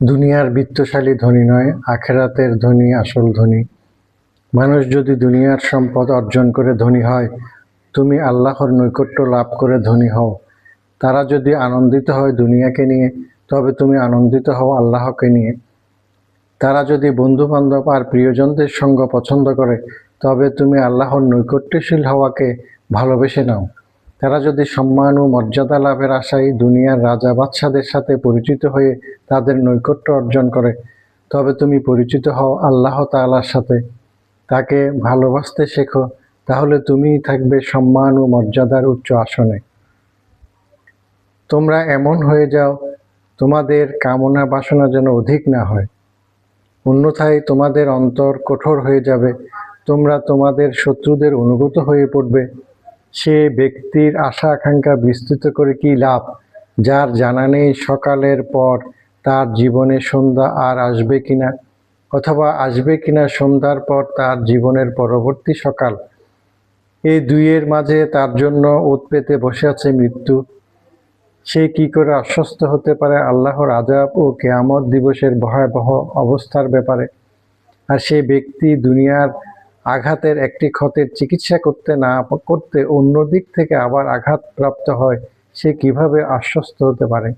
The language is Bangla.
দুনিয়ার বিত্তশালী ধনী নয়, আখেরাতের ধনী আসল ধনী। মানুষ যদি দুনিয়ার সম্পদ অর্জন করে ধনী হয়, তুমি আল্লাহর নৈকট্য লাভ করে ধনী হও। তারা যদি আনন্দিত হয় দুনিয়াকে নিয়ে, তবে তুমি আনন্দিত হও আল্লাহকে নিয়ে। তারা যদি বন্ধু বান্ধব আর প্রিয়জনদের সঙ্গ পছন্দ করে, তবে তুমি আল্লাহর নৈকট্যশীল হওয়াকে ভালোবেসে নাও। তারা যদি সম্মান ও মর্যাদা লাভের আশায় দুনিয়ার রাজা বাদশাদের সাথে পরিচিত হয়ে তাদের নৈকট্য অর্জন করে, তবে তুমি পরিচিত হও আল্লাহ তাআলার সাথে। তাকে ভালোবাসতে শেখো, তাহলে তুমিই থাকবে সম্মান ও মর্যাদার উচ্চ আসনে। তোমরা এমন হয়ে যাও, তোমাদের কামনা বাসনা যেন অধিক না হয়। অন্যথায় তোমাদের অন্তর কঠোর হয়ে যাবে, তোমরা তোমাদের শত্রুদের অনুগত হয়ে পড়বে। সে ব্যক্তির আশা আকাঙ্ক্ষা বিস্তৃত করে কি লাভ? যার জানা নেই সকালের পর তার জীবনে সন্ধ্যা আর আসবে কিনা? অথবা আসবে কিনা সন্ধ্যার পর তার জীবনের পরবর্তী সকাল? এই দুইয়ের মাঝে তার জন্য ওত পেতে বসে আছে মৃত্যু। সে কি করে আশ্বস্ত হতে পারে আল্লাহর আজাব ও কেয়ামত দিবসের ভয়াবহ অবস্থার ব্যাপারে? আর সেই ব্যক্তি দুনিয়ার আঘাতের একটি ক্ষতের চিকিৎসা করতে না, করতে অন্য দিক থেকে আবার আঘাত প্রাপ্ত হয়, সে কীভাবে আশ্বস্ত হতে পারে?